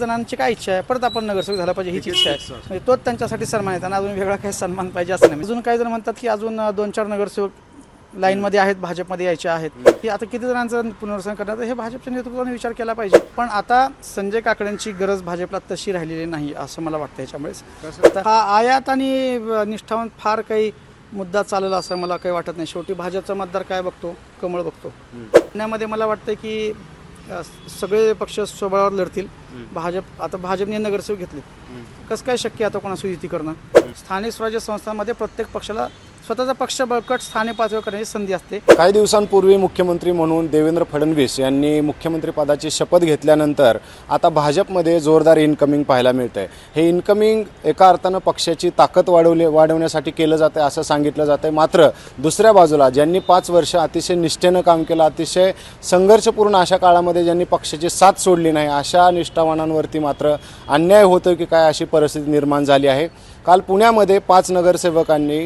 जणांची काय इच्छा आहे? परत आपण नगरसेवक झाला पाहिजे हीच इच्छा आहे. म्हणजे तोच त्यांच्यासाठी सन्मान आहे. त्यांना अजून वेगळा काही सन्मान पाहिजे असं नाही. अजून काही जण म्हणतात की अजून दोन चार नगरसेवक लाईनमध्ये आहेत भाजपमध्ये यायचे आहेत. की आता किती जणांचं पुनर्वसन करण्यात हे भाजपच्या नेतृत्वाने विचार केला पाहिजे. पण आता संजय काकड्यांची गरज भाजपला तशी राहिलेली नाही असं मला वाटतं याच्यामुळेच. आता हा आयात आणि अं, निष्ठावान फार काही मुद्दा चालेल असं मला काही वाटत नाही. शेवटी भाजपचा मतदार काय बघतो? कमळ बघतो. पुण्यामध्ये मला वाटतं की सगळे पक्ष स्वबळावर लढतील. भाजप आता भाजपने नगरसेवक घेतले कसं काय शक्य आता कोणासोबत युती करणं? स्थानिक स्वराज्य संस्थांमध्ये प्रत्येक पक्षाला स्वतःचा पक्ष बळकट स्थानिक पातळीवर करण्याची संधी असते. काही दिवसांपूर्वी मुख्यमंत्री म्हणून देवेंद्र फडणवीस यांनी मुख्यमंत्री पदाची शपथ घेतल्यानंतर आता भाजपमध्ये जोरदार इनकमिंग पाहायला मिळतंय. हे इनकमिंग एका अर्थानं पक्षाची ताकद वाढवले वाढवण्यासाठी केलं जातं असं सांगितलं जातं मात्र दुसऱ्या बाजूला ज्यांनी पाच वर्ष अतिशय निष्ठेनं काम केलं अतिशय संघर्षपूर्ण अशा काळामध्ये ज्यांनी पक्षाची साथ सोडली नाही अशा निष्ठावानांवरती मात्र अन्याय होतो की काय अशी परिस्थिती निर्माण झाली आहे. काल पुण्यामध्ये पाच नगरसेवकांनी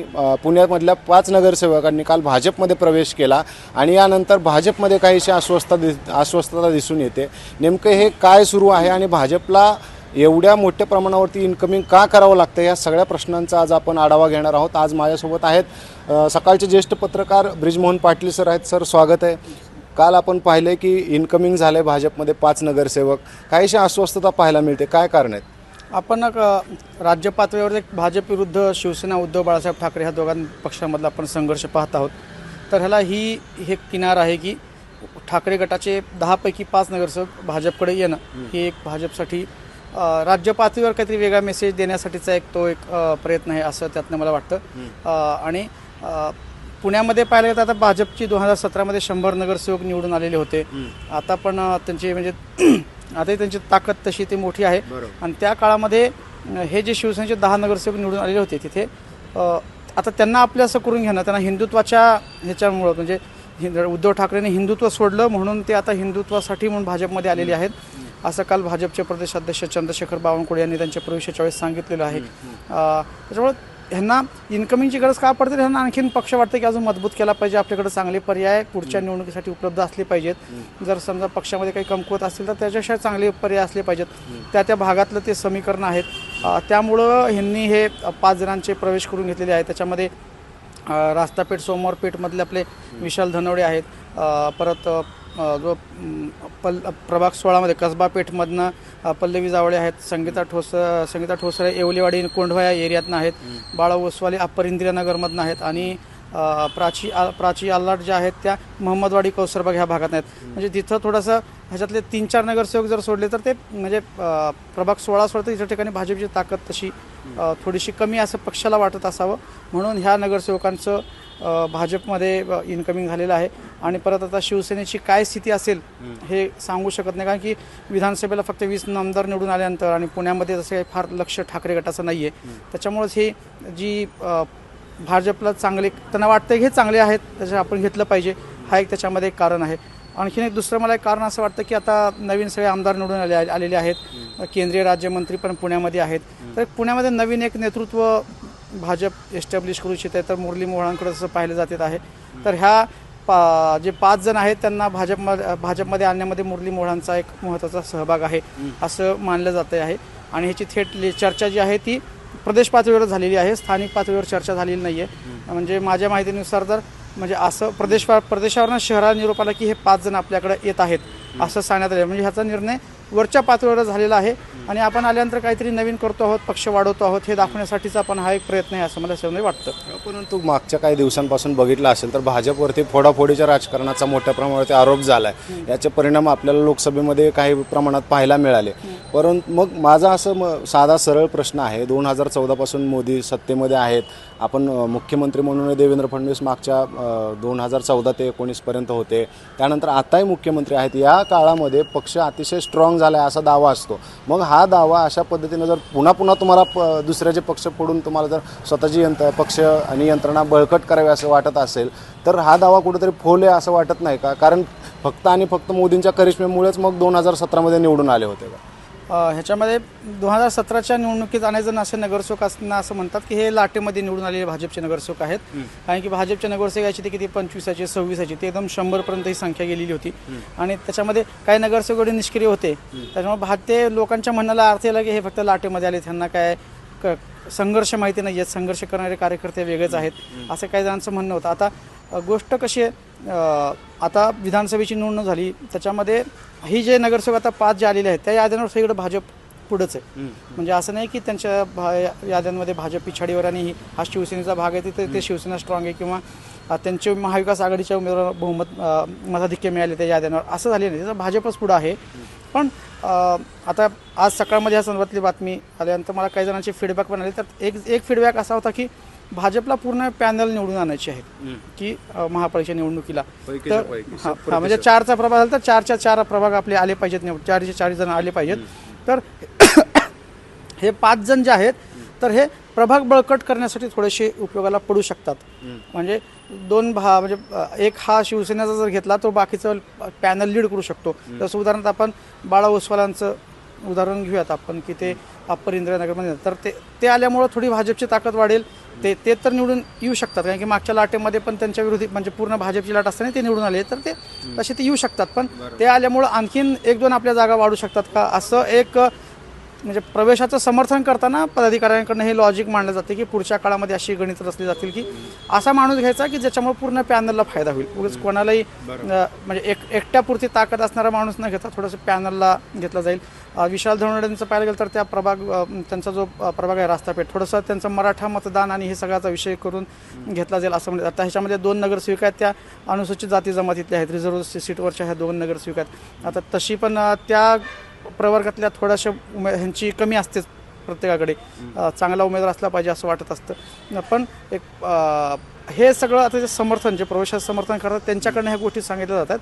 पुण्यामधल्या पाच नगरसेवकांनी काल भाजपमध्ये प्रवेश केला आणि यानंतर भाजपमध्ये काहीशी अस्वस्थता दि अस्वस्थता दिसून येते. नेमकं हे काय सुरू आहे आणि भाजपला एवढ्या मोठ्या प्रमाणावरती इन्कमिंग का करावं लागतं या सगळ्या प्रश्नांचा आज आपण आढावा घेणार आहोत. आज माझ्यासोबत आहेत सकाळचे ज्येष्ठ पत्रकार ब्रिजमोहन पाटील सर आहेत. सर स्वागत आहे. काल आपण पाहिलं की इन्कमिंग झालं भाजपमध्ये पाच नगरसेवक. काहीशी अस्वस्थता पाहायला मिळते. काय कारण आहेत? आपण राज्य पातळीवर एक भाजप विरुद्ध शिवसेना उद्धव बाळासाहेब ठाकरे ह्या दोघां पक्षामधला आपण संघर्ष पाहत आहोत. तर ह्याला ही हे किनार आहे की ठाकरे गटाचे दहापैकी पाच नगरसेवक भाजपकडे येणं ही एक भाजपसाठी राज्य पातळीवर काहीतरी वेगळा मेसेज देण्यासाठीचा एक तो एक प्रयत्न आहे असं त्यातनं मला वाटतं. आणि पुण्यामध्ये पाहिलं गेलं तर आता भाजपची दोन हजार सतरामध्ये शंभर नगरसेवक निवडून आलेले होते. आता पण त्यांची म्हणजे आताही त्यांची ताकद तशी ती मोठी आहे. आणि त्या काळामध्ये हे जे शिवसेनेचे दहा नगरसेवक निवडून आलेले होते तिथे आता त्यांना आपलं असं करून घेणं त्यांना हिंदुत्वाच्या ह्याच्यामुळं म्हणजे हिंद उद्धव ठाकरेंनी हिंदुत्व सोडलं म्हणून ते आता हिंदुत्वासाठी म्हणून भाजपमध्ये आलेले आहेत. असं काल भाजपचे प्रदेशाध्यक्ष चंद्रशेखर बावनकुळे यांनी त्यांच्या प्रवेशाच्या वेळेस सांगितलेलं आहे. त्याच्यामुळे ह्यांना इन्कमिंगची गरज का पडते? ह्यांना आणखीन पक्ष वाटतं की अजून मजबूत केला पाहिजे आपल्याकडे चांगले पर्याय पुढच्या निवडणुकीसाठी उपलब्ध असले पाहिजेत. जर समजा पक्षामध्ये काही कमकुवत असतील तर त्याच्याशिवाय चांगले पर्याय असले पाहिजेत. त्या त्या भागातलं ते समीकरण आहेत. त्यामुळं ह्यांनी हे पाच जणांचे प्रवेश करून घेतलेले आहेत. त्याच्यामध्ये रास्तापेठ सोमवारपेठमधले आपले विशाल धनवडे आहेत. परत जो पल प्रभाग सोळामध्ये कसबा पेठमधनं पल्लवी जावळे आहेत संगीता ठोस संगीता ठोसरे येवलेवाडी कोंढवा या एरियातनं आहेत बाळा ओसवाले अप्पर इंदिरानगरमधनं आहेत आणि प्राची आ- प्राची आल्लाट ज्या आहेत त्या महम्मदवाडी कौसरबाग ह्या भागात आहेत. म्हणजे तिथं थोडंसं ह्याच्यातले तीन चार नगरसेवक जर सोडले तर ते म्हणजे प्रभाग सोळा सोडतं इतर ठिकाणी भाजपची ताकद तशी थोडीशी कमी असं पक्षाला वाटत असावं. म्हणून ह्या नगरसेवकांचं भाजपमध्ये इन्कमिंग झालेलं आहे. आणि परत आता शिवसेनेची काय स्थिती असेल हे सांगू शकत नाही. कारण की विधानसभेला फक्त वीस नामदार निवडून आल्यानंतर आणि पुण्यामध्ये जसं काही फार लक्ष ठाकरे गटाचं नाही आहे त्याच्यामुळेच ही जी भाजपला चांगले त्यांना वाटतं की हे चांगले आहेत त्याच्या आपण घेतलं पाहिजे. हा एक त्याच्यामध्ये एक कारण आहे. आणखीन एक दुसरं मला एक कारण असं वाटतं की आता नवीन सगळे आमदार निवडून आले आलेले आहेत. केंद्रीय राज्यमंत्री पण पुण्यामध्ये आहेत. तर पुण्यामध्ये नवीन एक नेतृत्व भाजप एस्टॅब्लिश करू इच्छित आहे तर मुरली मोहळांकडे जसं पाहिलं जात आहे. तर ह्या पा जे पाच जण आहेत त्यांना भाजपमध्ये भाजपमध्ये आणण्यामध्ये मुरली मोहळांचा एक महत्त्वाचा सहभाग आहे असं मानलं जातं आहे. आणि ह्याची थेट चर्चा जी आहे ती प्रदेश पातळीवर झालेली आहे स्थानिक पातळीवर चर्चा झालेली नाही आहे म्हणजे माझ्या माहितीनुसार तर म्हणजे असं प्रदेश प्रदेशावरनं शहरा निरोप आला की हे पाच जण आपल्याकडे येत आहेत असं सांगण्यात आलं म्हणजे ह्याचा निर्णय वरच्या पातळीवर झालेला आहे. आणि आपण आल्यानंतर काहीतरी नवीन करतो आहोत पक्ष वाढवतो आहोत हे दाखवण्यासाठीचा आपण हा एक प्रयत्न आहे असं मला समजा वाटतं. परंतु मागच्या काही दिवसांपासून बघितलं असेल तर भाजपवरती फोडाफोडीच्या राजकारणाचा मोठ्या प्रमाणावरती आरोप झाला आहे याचे परिणाम आपल्याला लोकसभेमध्ये काही प्रमाणात पाहायला मिळाले. परंतु मग माझा असं म साधा सरळ प्रश्न आहे. दोन हजार चौदापासून मोदी सत्तेमध्ये आहेत. आपण मुख्यमंत्री म्हणून देवेंद्र फडणवीस मागच्या दोन हजार चौदा ते एकोणीसपर्यंत होते. त्यानंतर आताही मुख्यमंत्री आहेत. या काळामध्ये पक्ष अतिशय स्ट्रॉंग झाला आहे असा दावा असतो. मग हा दावा अशा पद्धतीनं जर पुन्हा पुन्हा तुम्हाला प दुसऱ्याचे पक्ष फोडून तुम्हाला जर स्वतःची यंत्र पक्ष आणि यंत्रणा बळकट करावी असं वाटत असेल तर हा दावा कुठेतरी फोल आहे असं वाटत नाही का? कारण फक्त आणि फक्त मोदींच्या करिश्मेमुळेच मग दोन हजार सतरामध्ये निवडून आले होते का? ह्याच्यामध्ये दोन हजार सतराच्या निवडणुकीत अनेक जण असे नगरसेवक असताना असं म्हणतात की हे लाटेमध्ये निवडून आलेले भाजपचे नगरसेवक आहेत. कारण की भाजपच्या नगरसेवकाची ते किती? पंचवीसाचे सव्वीसाचे ते एकदम शंभरपर्यंत ही संख्या गेलेली होती. आणि त्याच्यामध्ये काही नगरसेवक एवढे निष्क्रिय होते. त्याच्यामुळे भा ते लोकांच्या म्हणण्याला अर्थ याला की हे फक्त लाटेमध्ये आले त्यांना काय क संघर्ष माहिती नाही आहेत संघर्ष करणारे कार्यकर्ते वेगळेच आहेत. असं काही जणांचं म्हणणं होतं. आता गोष्ट कशी आहे आता विधानसभेची निवडणूक झाली त्याच्यामध्ये ही जे नगरसेवक आता पाच जे आलेले आहेत त्या याद्यांवर सगळीकडे भाजप पुढंच आहे. म्हणजे असं नाही की त्यांच्या भा याद्यांमध्ये भाजप पिछाडीवर आणि ही- हा शिवसेनेचा भाग आहे तिथे ते शिवसेना स्ट्रॉंग आहे किंवा त्यांचे महाविकास आघाडीच्या उमेदवार बहुमत मताधिक्य मिळाले त्या याद्यांवर. असं झाले नाही. त्याचा भाजपच पुढं आहे. पण आता आज सकाळमध्ये या संदर्भातली बातमी आल्यानंतर मला काही जणांचे फीडबॅक पण आले. तर एक एक फीडबॅक असा होता की भाजपला पूर्ण पॅनल निवडून आणायचे आहेत की अ, महापालिका निवडणुकीला. तर हा म्हणजे चारचा प्रभाग झाला तर चारच्या चार प्रभाग आपले आले पाहिजेत निवड चारचे चार जण आले पाहिजेत. तर हे पाच जण जे आहेत तर हे प्रभाग बळकट करण्यासाठी थोडेसे उपयोगाला पडू शकतात. म्हणजे दोन भा म्हणजे एक हा शिवसेनेचा जर घेतला तो बाकीचं पॅनल लीड करू शकतो. जसं उदाहरणार्थ आपण बाळा ओसवालांचं उदाहरण घेऊयात आपण की ते अप्पर इंदिरानगरमध्ये तर ते ते आल्यामुळं थोडी भाजपची ताकद वाढेल. ते ते तर निवडून येऊ शकतात. कारण की मागच्या लाटेमध्ये पण त्यांच्या विरोधी म्हणजे पूर्ण भाजपची लाट असताना ते निवडून आले. तर ते तसे ते येऊ शकतात. पण ते आल्यामुळं आणखीन एक दोन आपल्या जागा वाढू शकतात का? असं एक म्हणजे प्रवेशाचं समर्थन करताना पदाधिकाऱ्यांकडनं हे लॉजिक मांडलं जाते की पुढच्या काळामध्ये अशी गणित रचली जातील की असा माणूस घ्यायचा की ज्याच्यामुळे पूर्ण पॅनलला फायदा होईल. उगाच कोणालाही म्हणजे एक एकट्यापुरती ताकद असणारा माणूस न घेता थोडंसं पॅनलला घेतला जाईल. विशाल धनवडेंचं पाहायला गेलं तर त्या प्रभाग त्यांचा जो प्रभाग आहे रास्तापेठ थोडंसं त्यांचं मराठा मतदान आणि हे सगळ्याचा विषय करून घेतला जाईल असं म्हणजे आता ह्याच्यामध्ये दोन नगरसेविका आहेत त्या अनुसूचित जाती जमातीतल्या आहेत. रिझर्व्ह सीटवरच्या ह्या दोन नगरसेविका आहेत. आता तशी पण त्या प्रवर्गातल्या थोड्याशा उमे ह्यांची कमी असतेच प्रत्येकाकडे. चांगला उमेदवार असला पाहिजे असं वाटत असतं. पण एक हे सगळं आता जे समर्थन जे प्रवेशाचं समर्थन करतात त्यांच्याकडनं ह्या गोष्टी सांगितल्या जातात.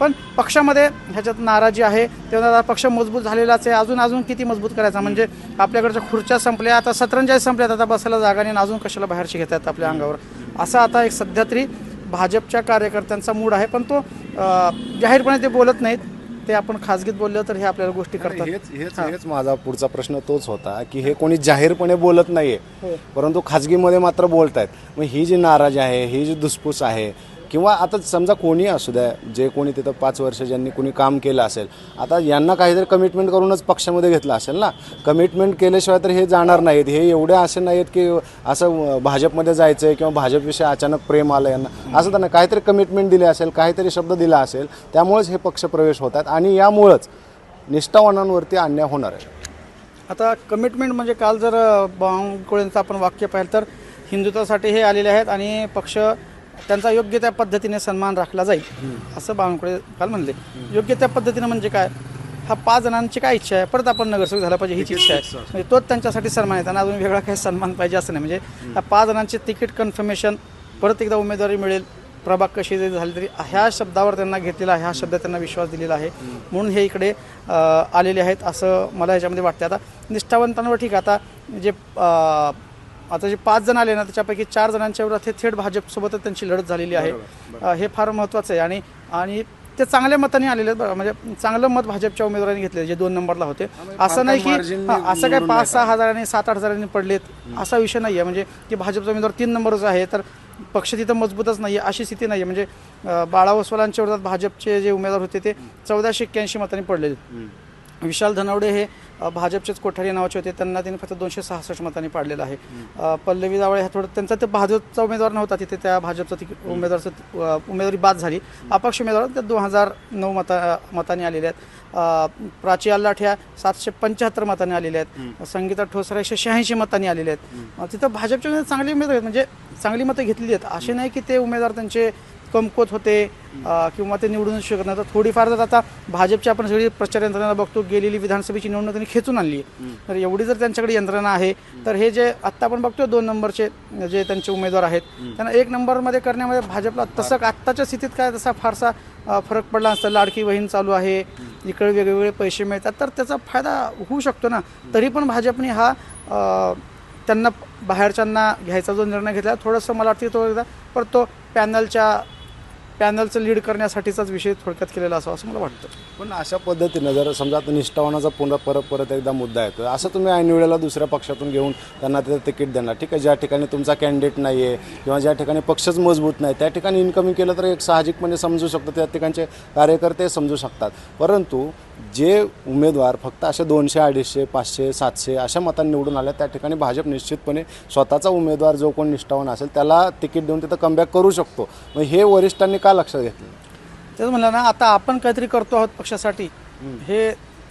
पण पक्षामध्ये ह्याच्यात नाराजी आहे. तेव्हा पक्ष मजबूत झालेलाच आहे. अजून अजून किती मजबूत करायचा? म्हणजे आपल्याकडच्या खुर्च्या संपल्या आता सतरंजाही संपल्यात आता बसायला जागा नाही आणि अजून कशाला बाहेरची घेतात आपल्या अंगावर? असा आता एक सध्या तरी भाजपच्या कार्यकर्त्यांचा मूड आहे. पण तो जाहीरपणे ते बोलत नाहीत. ते आपण खाजगीत बोललं तर हे आपल्याला गोष्टी करतात. हेच हेच हेच माझा पुढचा प्रश्न तोच होता की हे कोणी जाहीरपणे बोलत नाहीये हो. परंतु खाजगीमध्ये मात्र बोलतायत. मग ही जी नाराज आहे ही जी दुसपूस आहे किंवा आता समजा कोणी असू द्या जे कोणी तिथं पाच वर्ष ज्यांनी कोणी काम केलं असेल आता यांना काहीतरी कमिटमेंट करूनच पक्षामध्ये घेतलं असेल ना? कमिटमेंट केल्याशिवाय तर हे जाणार नाहीत. हे एवढे असे नाहीत की असं भाजपमध्ये जायचं आहे किंवा भाजपविषयी अचानक प्रेम आलं यांना. असं त्यांना काहीतरी कमिटमेंट दिले असेल काहीतरी शब्द दिला असेल त्यामुळेच हे पक्ष प्रवेश होतात आणि यामुळंच निष्ठावानांवरती अन्याय होणार आहे. आता कमिटमेंट म्हणजे काल जर बावनकुळेंचं आपण वाक्य पाहिलं तर हिंदुत्वासाठी हे आलेले आहेत आणि पक्ष त्यांचा योग्य त्या पद्धतीने सन्मान राखला जाईल असं बावनकुळे काल म्हणले. योग्य त्या पद्धतीने म्हणजे काय? हा पाच जणांची काय इच्छा आहे? परत आपण नगरसेवक झाला पाहिजे हीच इच्छा आहे. म्हणजे तोच त्यांच्यासाठी सन्मान आहे. त्यांना अजून वेगळा काही सन्मान पाहिजे असं नाही. म्हणजे या पाच जणांचे तिकीट कन्फर्मेशन परत एकदा उमेदवारी मिळेल प्रभाग कशी जरी झाली तरी ह्या शब्दावर त्यांना घेतलेला आहे ह्या शब्दात त्यांना विश्वास दिलेला आहे. म्हणून हे इकडे आलेले आहेत असं मला याच्यामध्ये वाटतं आता निष्ठावंतांवर ठीक आता जे आता जे पाच जण आले ना त्याच्यापैकी चार जणांच्या विरोधात हे थेट भाजपसोबतच त्यांची लढत झालेली आहे. हे फार महत्त्वाचं आहे. आणि आणि ते चांगल्या मताने आलेले आहेत. म्हणजे चांगलं मत भाजपच्या उमेदवारांनी घेतले जे दोन नंबरला होते. असं नाही की असं काय पाच सहा हजारांनी सात आठ हजारांनी पडलेत असा विषय नाही आहे म्हणजे की भाजपचा उमेदवार तीन नंबरचा आहे तर पक्ष तिथं मजबूतच नाही आहे अशी स्थिती नाही आहे म्हणजे अं, बाळा वसवालांच्या विरोधात भाजपचे जे उमेदवार होते ते चौदाशे एक्क्याऐंशी मतांनी पडलेले विशाल धनावडे हे भाजपचेच कोठारी नावाचे होते. त्यांना त्यांनी फक्त दोनशे सहासष्ट मतांनी पाडलेलं आहे. पल्लवी जावळे हा थोडं त्यांचा ते भाजपचा उमेदवार नव्हता. तिथे त्या भाजपचा तिकीट उमेदवारचं उमेदवारी बाद झाली. अपक्ष उमेदवार त्या दोन हजार नऊ मता मतांनी आलेले आहेत. प्राची अल्लाठ ह्या सातशे पंच्याहत्तर मतांनी आलेल्या आहेत. संगीता ठोसरा एकशे शहाऐंशी मतांनी आलेले आहेत. तिथं भाजपचे चांगले उमेदवार आहेत. म्हणजे चांगली मतं घेतलेली आहेत. असे नाही की ते उमेदवार त्यांचे कमकुवत होते किंवा ते निवडून शकत नाही तर थोडीफार जर आता भाजपची आपण सगळी प्रचार यंत्रणा बघतो गेलेली विधानसभेची निवडणूक त्यांनी खेचून आणली. आहे तर एवढी जर त्यांच्याकडे यंत्रणा आहे तर हे जे आत्ता आपण बघतो दोन नंबरचे जे त्यांचे उमेदवार आहेत त्यांना एक नंबरमध्ये करण्यामध्ये भाजपला तसं आत्ताच्या स्थितीत काय तसा फारसा फरक पडला असता लाडकी बहीण चालू आहे इकडे वेगवेगळे पैसे मिळतात. तर त्याचा फायदा होऊ शकतो ना. तरी पण भाजपने हा त्यांना बाहेरच्यांना घ्यायचा जो निर्णय घेतला थोडंसं मला वाटतं तो एकदा परत तो पॅनलच्या पॅनलचं लीड करण्यासाठीचाच विषय थोडक्यात केलेला असावा असं मला वाटतं. पण अशा पद्धतीनं जर समजा आता निष्ठावानाचा पुन्हा परत परत एकदा मुद्दा येतो असं तुम्ही ऐन वेळेला दुसऱ्या पक्षातून घेऊन त्यांना तिथं तिकीट देणार. ठीक आहे ज्या ठिकाणी तुमचा कॅन्डिडेट नाही आहे किंवा ज्या ठिकाणी पक्षच मजबूत नाही त्या ठिकाणी इन्कमिंग केलं तर एक साहजिकपणे समजू शकतो त्या ठिकाणचे कार्यकर्ते समजू शकतात. परंतु जे उमेदवार फक्त अशा दोनशे अडीचशे पाचशे सातशे अशा मतांनी निवडून आल्या त्या ठिकाणी भाजप निश्चितपणे स्वतःचा उमेदवार जो कोण निष्ठावान असेल त्याला तिकीट देऊन तिथं कमबॅक करू शकतो. मग हे वरिष्ठांनी का लक्षात घेतलं तेच म्हणलं ना आता आपण काहीतरी करतो आहोत पक्षासाठी. हे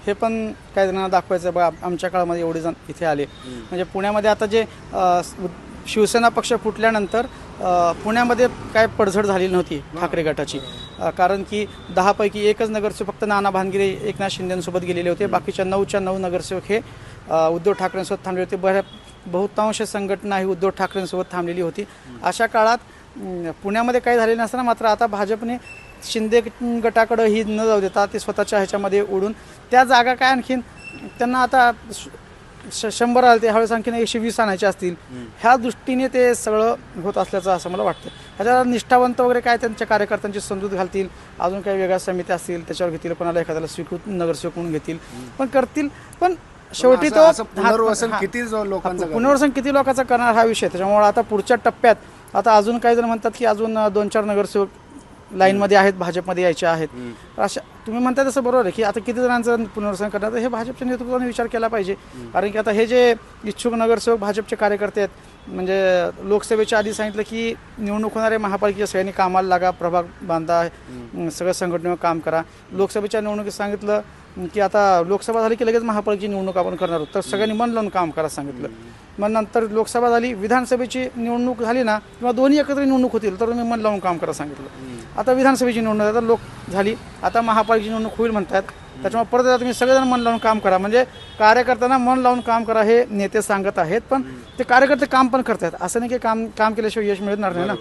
हे पण काय त्यांना दाखवायचं बघा आमच्या काळामध्ये एवढे जण इथे आले. म्हणजे पुण्यामध्ये आता जे अ, स- शिवसेना पक्ष फुटल्यानंतर अ, पुण्यामध्ये काय पडझड झालेली नव्हती ठाकरे गटाची. अ, कारण की दहापैकी एकच नगरसेवक फक्त नाना भानगिरे एकनाथ शिंदेसोबत गेलेले होते. बाकीच्या नऊच्या नऊ नगरसेवक हे अ, उद्धव ठाकरेंसोबत थांबले होते. बऱ्या बहुतांश संघटना ही उद्धव ठाकरेंसोबत थांबलेली होती. अशा काळात पुण्यामध्ये काही झालेलं नसताना मात्र आता भाजपने शिंदे गटाकडं ही न जाऊ देता ते स्वतःच्या ह्याच्यामध्ये उडून त्या जागा काय आणखीन त्यांना आता श- शंभर आले ते ह्यावेळेस आणखीन एकशे वीस आणायचे असतील. ह्या दृष्टीने ते सगळं होत असल्याचं असं मला वाटतं. ह्याच्यावर निष्ठावंत वगैरे काय त्यांच्या कार्यकर्त्यांची समजूत घालतील? अजून काही वेगळ्या समित्या असतील त्याच्यावर घेतील कोणाला एखाद्याला स्वीकृत नगरसेवक म्हणून घेतील? पण करतील पण शेवटी तो पुनर्वसन किती लोकांचं पुनर्वसन किती लोकांचं करणार हा विषय? त्याच्यामुळे आता पुढच्या टप्प्यात आता अजून काही जण म्हणतात की अजून दोन चार नगरसेवक लाईनमध्ये आहेत भाजपमध्ये यायचे आहेत. अशा तुम्ही म्हणता तसं बरोबर आहे की आता किती जणांचं पुनर्वसन करणार हे भाजपच्या नेतृत्वाने विचार केला पाहिजे. कारण की आता हे जे इच्छुक नगरसेवक भाजपचे कार्यकर्ते आहेत म्हणजे लोकसभेच्या आधी सांगितलं की निवडणूक होणारे महापालिकेच्या सगळ्यांनी कामाला लागा प्रभाग बांधा अं, सगळं संघटनेवर काम करा. लोकसभेच्या निवडणुकीत सांगितलं की आता लोकसभा झाली की लगेच महापालिकेची निवडणूक आपण करणार आहोत. तर सगळ्यांनी मन लावून काम करा सांगितलं. मग नंतर लोकसभा झाली विधानसभेची निवडणूक झाली ना किंवा दोन्ही एकत्र निवडणूक होतील तर तुम्ही मन लावून काम करा सांगितलं. आता विधानसभेची निवडणूक आता लोक झाली आता महापालिकेची निवडणूक होईल म्हणतात. त्याच्यामुळे परत एकदा तुम्ही सगळेजण मन लावून काम करा. म्हणजे कार्यकर्त्यांना मन लावून काम करा हे नेते सांगत आहेत पण ते कार्यकर्ते काम पण करतायत. असं नाही की काम काम केल्याशिवाय यश मिळणार नाही ना.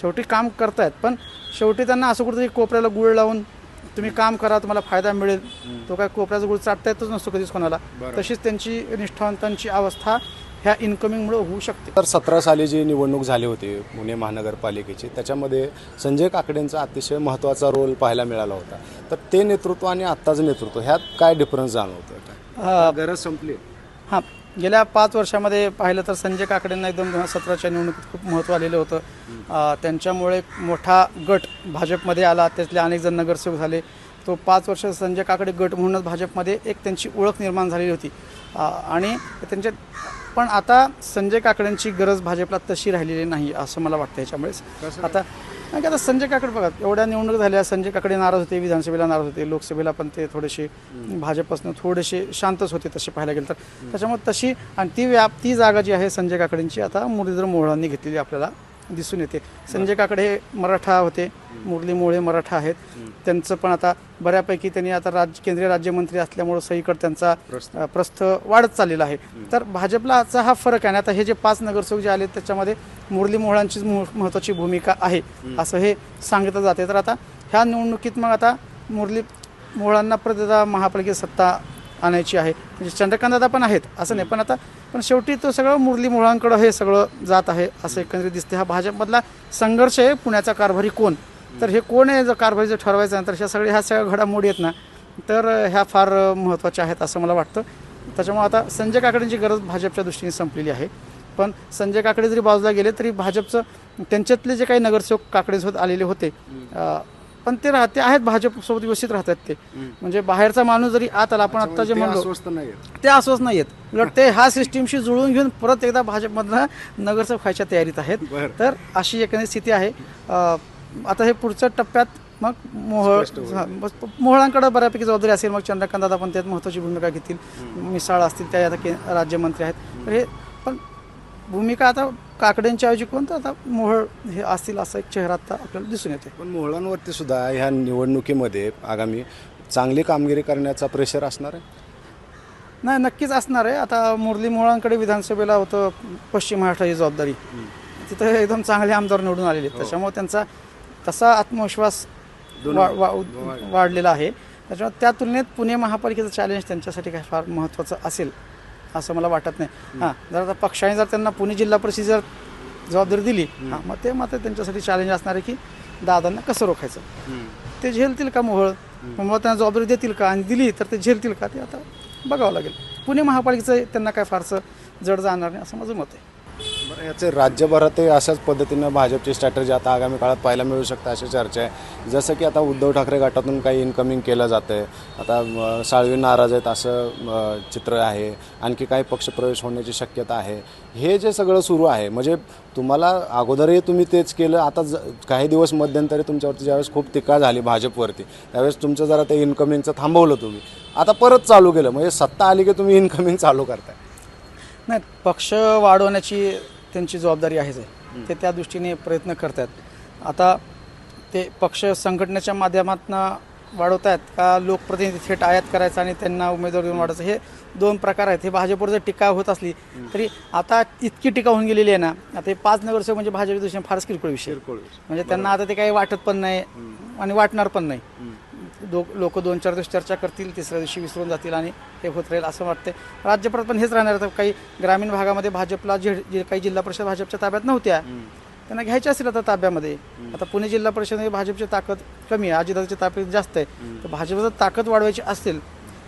शेवटी काम करतायत पण शेवटी त्यांना असं कुठेतरी कोपऱ्याला गुळ लावून तुम्ही काम करा तुम्हाला फायदा मिळेल. तो काय कोपऱ्याचा गुळ चाटता येतच नसतो कधीच कोणाला. तशीच त्यांची निष्ठावंतांची अवस्था ह्या इन्कमिंगमुळे होऊ शकते. तर सतरा साली जी निवडणूक झाली होती पुणे महानगरपालिकेची त्याच्यामध्ये संजय काकडेंचा अतिशय महत्त्वाचा रोल पाहायला मिळाला होता. तर ते नेतृत्व आणि आत्ताचं नेतृत्व ह्यात काय डिफरन्स जाणवतं अं, गरज संपली. हां गेल्या पाच वर्षामध्ये पाहिलं तर संजय काकडेंना एकदम दोन हजार सतराच्या निवडणुकीत खूप महत्त्व आलेलं होतं त्यांच्यामुळे एक मोठा गट भाजपमध्ये आला त्यातले अनेक जण नगरसेवक झाले. तो पाच वर्ष संजय काकडे गट म्हणूनच भाजपमध्ये एक त्यांची ओळख निर्माण झालेली होती. आणि त्यांच्या पण आता संजय काकड्यांची गरज भाजपला तशी राहिलेली नाही असं मला वाटतं ह्याच्यामुळेच आता नाही का आता संजय काकडे बघा एवढ्या निवडणूक झाल्या संजय काकडे नाराज होते विधानसभेला नाराज होते लोकसभेला पण ते थोडेसे भाजपपासून थोडेसे शांतच होते तसे पाहायला गेलं तर. त्याच्यामुळे तशी आणि ती व्याप ती जागा जी आहे संजय काकडेंची आता मुरलीधर मोहळांनी घेतलेली आपल्याला. दिसून येते. संजय काकडे हे मराठा होते. मुरली मोळे मराठा आहेत. त्यांचं पण आता बऱ्यापैकी त्यांनी आता राज्य केंद्रीय राज्यमंत्री असल्यामुळं सहीकडे त्यांचा प्रस्थ. वाढत चाललेला आहे. तर भाजपला आजचा हा फरक आहे आणि आता हे जे पाच नगरसेवक जे आले त्याच्यामध्ये मुरली मोहळांची महत्त्वाची भूमिका आहे. असं हे सांगितलं जाते तर आता ह्या निवडणुकीत मग आता मुरली मोहळांना परत आता महापालिकेत सत्ता आणायची आहे. म्हणजे चंद्रकांतदादा पण आहेत असं नाही. पण आता पण शेवटी तो सगळं मुरली मुळांकडं हे सगळं जात आहे असं एकंदरीत दिसते हा भाजपमधला संघर्ष आहे पुण्याचा कारभारी कोण? तर हे कोण आहे जर कारभारी जर ठरवायचं आहे? तर ह्या सगळ्या ह्या सगळ्या घडामोडी आहेत ना तर ह्या फार महत्त्वाच्या आहेत असं मला वाटतं. त्याच्यामुळे आता संजय काकडेंची गरज भाजपच्या दृष्टीने संपलेली आहे. पण संजय काकडे जरी बाजूला गेले तरी भाजपचं त्यांच्यातले जे काही नगरसेवक काकडेसोबत आलेले होते पण ते राहते आहेत भाजपसोबत व्यवस्थित राहतात ते. म्हणजे बाहेरचा माणूस जरी आत आला आपण आता जे म्हणलो अस्वस्थ नाही ते अस्वस्थ नाही आहेत. उलट ते ह्या सिस्टीमशी जुळून घेऊन परत एकदा भाजपमधनं नगरसेवक व्हायच्या तयारीत आहेत. तर अशी एकंदरीत स्थिती आहे. आता हे पुढच्या टप्प्यात मग मोहळ हा, मोहळांकडे बऱ्यापैकी जबाबदारी असेल. मग चंद्रकांत दादा पण त्यात महत्त्वाची भूमिका घेतील. मिसाळ असतील त्या आता राज्यमंत्री आहेत. तर हे पण भूमिका आता काकड्यांच्या ऐवजी कोण तर आता मोहळ हे असतील असा एक चेहरा आता आपल्याला दिसून येते पण मोहळांवरती सुद्धा ह्या निवडणुकीमध्ये आगामी चांगली कामगिरी करण्याचा प्रेशर असणार आहे? नाही नक्कीच असणार आहे. आता मुरली मोहळांकडे विधानसभेला होतं पश्चिम महाराष्ट्राची जबाबदारी. तिथं एकदम चांगले आमदार निवडून आलेले आहेत. त्याच्यामुळे त्यांचा तसा आत्मविश्वास वा- वा- वाढलेला आहे. त्याच्यामुळे त्या तुलनेत पुणे महापालिकेचं चॅलेंज त्यांच्यासाठी काय फार महत्त्वाचं असेल? असं मला वाटत नाही. हां जर आता पक्षाने जर त्यांना पुणे जिल्हा परिषद जर जबाबदारी दिली हां मग ते मात्र त्यांच्यासाठी चॅलेंज असणार आहे की दादांना कसं रोखायचं? ते झेलतील का मोहळ? मग त्यांना जबाबदारी देतील का? आणि दिली तर ते झेलतील का? ते आता बघावं लागेल. पुणे महापालिकेचं त्यांना काय फारसं जड जाणार नाही असं माझं मत आहे. याचे राज्यभरातही अशाच पद्धतीनं भाजपची स्ट्रॅटर्जी आता आगामी काळात पाहायला मिळू शकते अशी चर्चा आहे. जसं की आता उद्धव ठाकरे गटातून काही इन्कमिंग केलं जातं आहे आता साळवी नाराज आहेत असं चित्र आहे. आणखी काही पक्षप्रवेश होण्याची शक्यता आहे. हे जे सगळं सुरू आहे म्हणजे तुम्हाला अगोदरही तुम्ही तेच केलं आता ज काही दिवस मध्यंतरी तुमच्यावरती ज्यावेळेस खूप टीका झाली भाजपवरती त्यावेळेस तुमचं जरा ते इन्कमिंगचं थांबवलं तुम्ही. आता परत चालू केलं म्हणजे सत्ता आली की तुम्ही इन्कमिंग चालू करताय. नाही पक्ष वाढवण्याची त्यांची जबाबदारी आहेच आहे ते त्या दृष्टीने प्रयत्न करतात आता ते पक्ष संघटनेच्या माध्यमातून वाढवत आहेत का लोकप्रतिनिधी थेट आयात करायचा आणि त्यांना उमेदवार देऊन वाढायचं हे दोन प्रकार आहेत. हे भाजपवर जर टीका होत असली तरी आता इतकी टीका होऊन गेलेली आहे ना आता हे पाच नगरसेवक म्हणजे भाजप दृष्टीने फारच किरकोळ विषय. म्हणजे त्यांना आता ते काही वाटत पण नाही आणि वाटणार पण नाही. दो लोक दोन चार दिवस चर्चा करतील तिसऱ्या दिवशी विसरून जातील आणि हे होत राहील असं वाटतं राज्यभरात पण हेच राहणार. आता काही ग्रामीण भागामध्ये भाजपला जे जे काही जिल्हा परिषद भाजपच्या ताब्यात नव्हत्या त्यांना घ्यायच्या असतील आता ताब्यामध्ये. आता पुणे जिल्हा परिषदेमध्ये भाजपची ताकद कमी आहे अजितदादाची ताकद जास्त आहे. तर भाजपचं ताकद वाढवायची असेल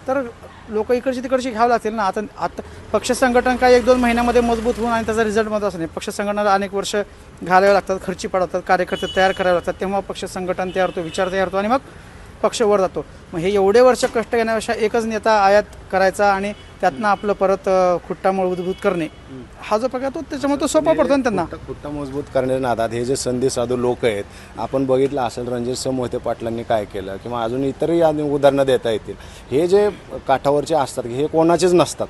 तर लोक इकडची तिकडची घ्यावं लागतील ना. आता आता पक्ष संघटन काय एक दोन महिन्यामध्ये मजबूत होऊन आणि त्याचा रिझल्टमध्ये असं नाही. पक्ष संघटनाला अनेक वर्ष घालावे लागतात खर्ची पडतात कार्यकर्ते तयार करावे लागतात. तेव्हा पक्ष संघटन तयार होतो विचार तयार होतो आणि मग पक्ष वर जातो. मग हे एवढे वर्ष कष्ट घेण्यापेक्षा एकच नेता आयात करायचा आणि त्यातनं आपलं परत अं, खुट्टामुळे उद्भूत करणे. हा जो प्रकार तो त्याच्यामुळे तो सोपा पडतो ना त्यांना. खुट्टा- खुट्टा मजबूत करण्याच्या नादात हे जे संधी साधू लोक आहेत आपण बघितलं असेल रणजित मोहिते पाटलांनी काय केलं किंवा अजून इतरही उदाहरणं देता येतील. हे जे काठावरचे असतात हे कोणाचेच नसतात.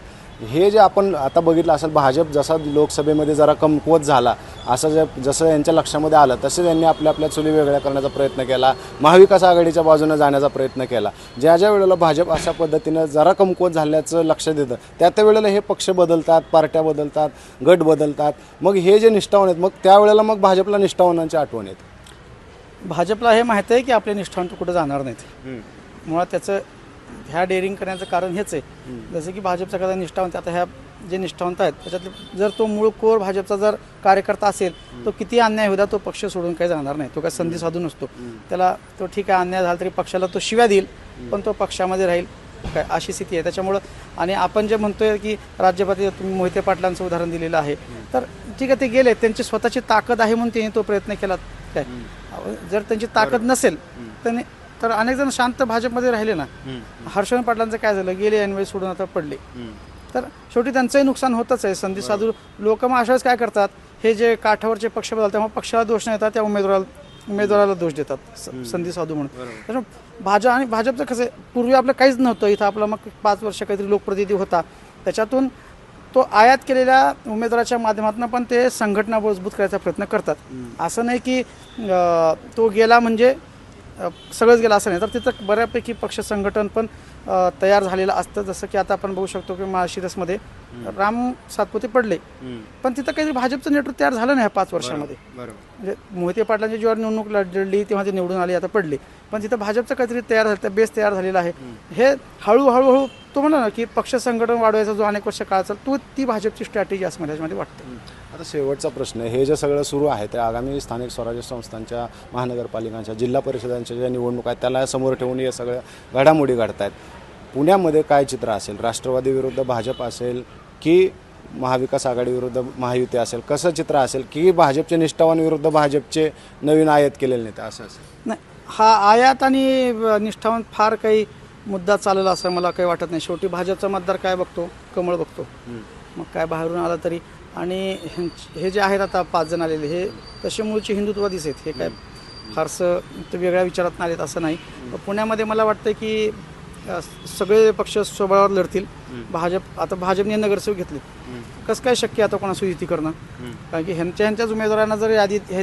हे जे आपण आता बघितलं असेल भाजप जसा लोकसभेमध्ये जरा कमकुवत झाला असं जे जसं यांच्या लक्षामध्ये आलं तसं त्यांनी आपल्या आपल्या चुली वेगळ्या करण्याचा प्रयत्न केला महाविकास आघाडीच्या बाजूने जाण्याचा प्रयत्न केला. ज्या ज्या वेळेला भाजप अशा पद्धतीनं जरा कमकुवत झाल्याचं लक्ष देतं त्या त्या वेळेला हे पक्ष बदलतात पार्ट्या बदलतात गट बदलतात मग हे जे निष्ठावान आहेत मग त्यावेळेला मग भाजपला निष्ठावानांची आठवण येते. भाजपला हे माहिती आहे की आपले निष्ठावंत कुठं जाणार नाहीत. मुळात त्याचं ह्या डेअरिंग करण्याचं कारण हेच आहे. जसं की भाजपचा कदा निष्ठावंत आता ह्या जे निष्ठावंत आहेत त्याच्यातले जर तो मूळ कोर भाजपचा जर कार्यकर्ता असेल तो किती अन्याय होता तो पक्ष सोडून काही जाणार नाही. तो काय संधी साधू नसतो. त्याला तो ठीक आहे अन्याय झाला तरी पक्षाला तो शिव्या देईल पण तो पक्षामध्ये राहील. काय अशी स्थिती आहे. त्याच्यामुळं आणि आपण जे म्हणतोय की राज्यपाती तुम्ही मोहिते पाटलांचं उदाहरण दिलेलं आहे तर ठीक आहे ते गेले. त्यांची स्वतःची ताकद आहे म्हणून त्यांनी तो प्रयत्न केला. काय? जर त्यांची ताकद नसेल त्याने तर अनेक जण शांत भाजपमध्ये राहिले ना. हर्षवर्धन पाटलांचं काय झालं? गेले ऐनवेळी सोडून आता पडले. तर शेवटी त्यांचंही नुकसान होतच आहे. संधी साधू लोक मग अशाच काय करतात? हे जे काठावरचे पक्ष बदलतात तेव्हा पक्षाला दोष नाही येतात त्या उमेदवाराला उमेदवाराला दोष देतात. संधी साधू म्हणून. भाजप आणि भाजपचं कसं पूर्वी आपलं काहीच नव्हतं. इथं आपला मग पाच वर्ष काहीतरी लोकप्रतिनिधी होता. त्याच्यातून तो आयात केलेल्या उमेदवाराच्या माध्यमातून पण ते संघटना मजबूत करायचा प्रयत्न करतात. असं नाही की तो गेला म्हणजे सगळंच गेलं असं नाही. तर तिथं बऱ्यापैकी पक्ष संघटन पण तयार झालेलं असतं. जसं की आता आपण बघू शकतो की माळशिरसमध्ये राम सातपुते पडले. पण तिथं काही भाजपचं नेतृत्व तयार झालं नाही पाच वर्षामध्ये. म्हणजे मोहिते पाटलांची जेव्हा निवडणूक लढली तेव्हा ते निवडून आले आता पडले. पण तिथं भाजपचं काहीतरी तयार झालं बेस तयार झालेला आहे. हे हळूहळू हळू तो म्हणला ना की पक्ष संघटन वाढवायचा जो अनेक वर्ष काळ चालतो तो ती भाजपची स्ट्रॅटेजी असं मला याच्यामध्ये वाटतं आता शेवटचा प्रश्न हे जे सगळं सुरू आहे ते आगामी स्थानिक स्वराज्य संस्थांच्या महानगरपालिकांच्या जिल्हा परिषदांच्या ज्या निवडणुका आहेत त्याला समोर ठेवून या सगळ्या घडामोडी घडत आहेत पुण्यामध्ये काय चित्र असेल? राष्ट्रवादी विरुद्ध भाजप असेल की महाविकास आघाडी विरुद्ध महायुती असेल? कसं चित्र असेल? की भाजपचे निष्ठावान विरुद्ध भाजपचे नवीन आयात केलेले नेते? असं असेल. नाही हा आयात आणि अ, निष्ठावंत फार काही मुद्दा चालेल असं मला काही वाटत नाही. शेवटी भाजपचा मतदार काय बघतो? कमळ बघतो. मग काय बाहेरून आला तरी आणि हे जे आहेत आता पाच जण आलेले हे तसे मूळचे हिंदुत्ववादीच आहेत? हे काय फारसं ते वेगळ्या विचारात आलेत असं नाही. पुण्यामध्ये मला वाटतं की सगळे पक्ष स्वबळावर लढतील. भाजप आता भाजपने नगरसेवक घेतले. कसं काय शक्य आता कोणासोबत युती करणं? कारण की ह्यांच्या ह्यांच्याच उमेदवारांना जर यादीत हे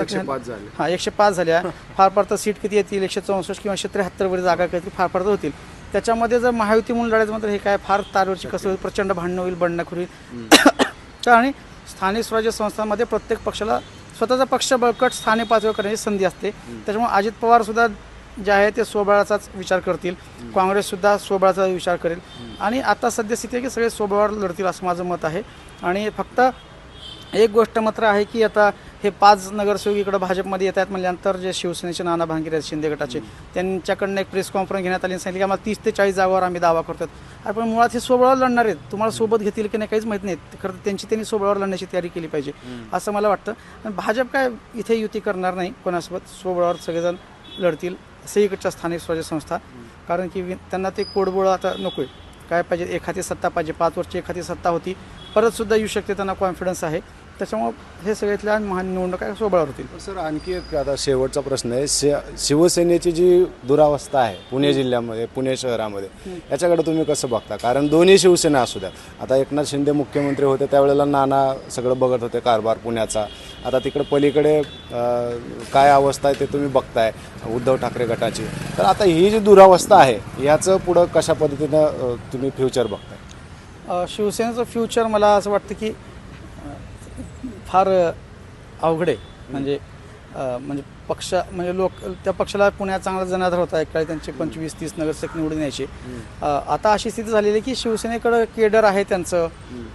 एकशे पाच झाले. हा एकशे पाच झाल्या. फार फार तर सीट किती येतील? एकशे चौसष्ट किंवा एकशे त्र्याहत्तर वगैरे जागा काहीतरी फार फार तर होतील. त्याच्यामध्ये जर महायुती म्हणून लढायचं म्हणतं हे काय फार तारवरची कसं होईल? प्रचंड भांडणं होईल बंडखोर होईल. तर आणि स्थानिक स्वराज्य संस्थांमध्ये प्रत्येक पक्षाला स्वतःचा पक्ष बळकट स्थानिक पातळीवर करण्याची संधी असते. त्याच्यामुळे अजित पवारसुद्धा जे आहे ते स्वबळाचाच विचार करतील. काँग्रेससुद्धा स्वबळाचा विचार करेल. आणि आता सद्यस्थिती आहे की सगळे स्वबळावर लढतील असं माझं मत आहे. आणि फक्त एक गोष्ट मात्र आहे की आता हे पाच नगरसेवक इकडं भाजपमध्ये येत आहेत म्हणल्यानंतर जे शिवसेनेचे नाना भांगिरे आहेत शिंदे गटाचे त्यांच्याकडनं एक प्रेस कॉन्फरन्स घेण्यात आली सांगितलं की आम्हाला तीस ते चाळीस जागावर आम्ही दावा करतो आहे पण मुळात हे सोबळावर लढणार आहेत. तुम्हाला सोबत घेतील की नाही काहीच माहीत नाही खरं तर त्यांची त्यांनी सोबळावर लढण्याची तयारी केली पाहिजे असं मला वाटतं. आणि भाजप काय इथे युती करणार नाही कोणासोबत सोबळावर सगळेजण लढतील सगळीकडच्या स्थानिक स्वराज्य संस्था. कारण की त्यांना ते कोडबोळ आता नको आहे काय पाहिजे एखादी सत्ता पाहिजे. पाच वर्षची एखादी सत्ता होती. परत सुद्धा येऊ शकते त्यांना कॉन्फिडन्स आहे. त्याच्यामुळं हे सगळ्यातल्या महान निवडणुका सोबळावर होतील. सर आणखी एक आता शेवटचा प्रश्न आहे. शि- शिवसेनेची जी दुरावस्था आहे पुणे जिल्ह्यामध्ये पुणे शहरामध्ये याच्याकडे तुम्ही कसं बघता? कारण दोन्ही शिवसेना असू द्या आता एकनाथ शिंदे मुख्यमंत्री होते त्यावेळेला नाना सगळं बघत होते कारभार पुण्याचा. आता तिकडे पलीकडे काय अवस्था आहे ते तुम्ही बघताय उद्धव ठाकरे गटाची. तर आता ही जी दुरावस्था आहे याचं पुढं कशा पद्धतीनं तुम्ही फ्युचर बघताय? शिवसेनेचं फ्युचर मला असं वाटतं की फार अवघड. आहे म्हणजे म्हणजे पक्ष म्हणजे लोक त्या पक्षाला पुण्यात चांगला जनाधार होता एक काळी त्यांचे पंचवीस तीस नगरसेवक निवडून यायचे. आता अशी स्थिती झालेली आहे की शिवसेनेकडं केडर आहे त्यांचं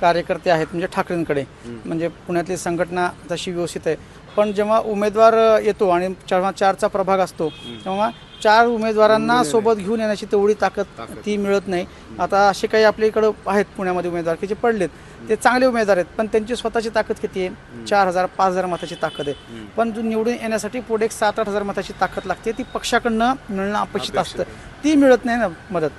कार्यकर्ते आहेत म्हणजे ठाकरेंकडे. म्हणजे पुण्यातली संघटना तशी व्यवस्थित आहे. पण जेव्हा उमेदवार येतो आणि जेव्हा चारचा प्रभाग असतो तेव्हा चार उमेदवारांना सोबत घेऊन येण्याची तेवढी ताकद ती मिळत नाही. आता असे काही आपल्या इकडं आहेत पुण्यामध्ये उमेदवार की जे पडलेत. ते चांगले उमेदवार आहेत पण त्यांची स्वतःची ताकद किती आहे? चार हजार पाच हजार मताची ताकद आहे. पण जो निवडून येण्यासाठी पुढे एक सात आठ हजार मताची ताकद लागते ती पक्षाकडनं मिळणं अपेक्षित असतं. ती मिळत नाही ना मदत.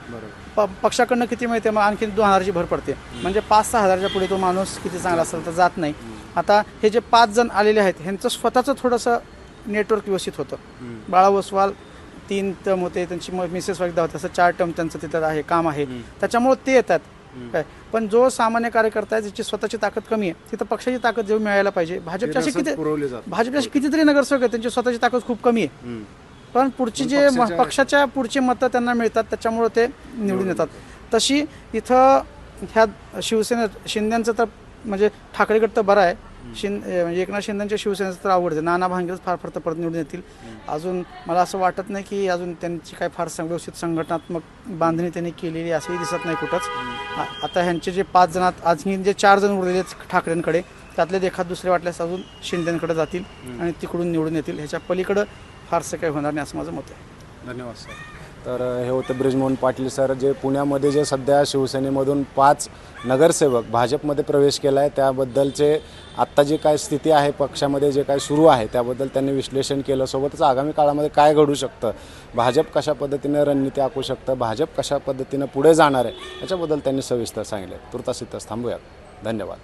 प- पक्षाकडनं किती मिळते? मग आणखी दोन हजारची भर पडते. म्हणजे पाच सहा हजारच्या पुढे तो माणूस किती चांगला असेल तर जात नाही. आता हे जे पाच जण आलेले आहेत ह्यांचं स्वतःचं थोडंसं नेटवर्क व्यवस्थित होतं. बाळा ओसवाल तीन टर्म होते त्यांची मिसेस एकदा होते असं चार टर्म त्यांचं तिथं आहे काम आहे. त्याच्यामुळे ते येतात. काय? पण जो सामान्य कार्यकर्ता आहे ज्याची स्वतःची ताकद कमी आहे तिथं पक्षाची ताकद जेव्हा मिळायला पाहिजे भाजपच्या अशी किती भाजपच्या अशी कितीतरी नगरसेवक आहेत त्यांची स्वतःची ताकद खूप कमी आहे. पण पुढची जे पक्षाच्या पुढची मतं त्यांना मिळतात त्याच्यामुळे ते निवडून येतात. तशी इथं ह्या शिवसेना शिंद्यांचं तर म्हणजे ठाकरेगड तर बरं आहे शिंद म्हणजे एकनाथ शिंदेच्या शिवसेनेचं तर आवडते. नाना भांगेच फार फार तर परत निवडून येतील. अजून मला असं वाटत नाही की अजून त्यांची काय फार व्यवस्थित संघटनात्मक बांधणी त्यांनी केलेली असंही दिसत नाही कुठंच. आता ह्यांचे जे पाच जणात आज जे चार जण उरलेले ठाकरेंकडे त्यातले एखाद दुसरे वाटल्यास अजून शिंदेकडे जातील आणि तिकडून निवडून येतील. ह्याच्या पलीकडं फारसं काही होणार नाही असं माझं मत आहे. धन्यवाद सर. तर हे होते ब्रिजमोहन पाटील सर जे पुण्यामध्ये जे सध्या शिवसेनेमधून पाच नगरसेवक भाजपमध्ये प्रवेश केला आहे त्याबद्दलचे आत्ता जी काय स्थिती आहे पक्षामध्ये जे काय सुरू आहे त्याबद्दल त्यांनी विश्लेषण केलं. सोबतच आगामी काळामध्ये काय घडू शकतं? भाजप कशा पद्धतीनं रणनीती आखू शकतं? भाजप कशा पद्धतीनं पुढे जाणार आहे? याच्याबद्दल त्यांनी सविस्तर सांगितले. तुर्तास इथंच थांबूयात. धन्यवाद.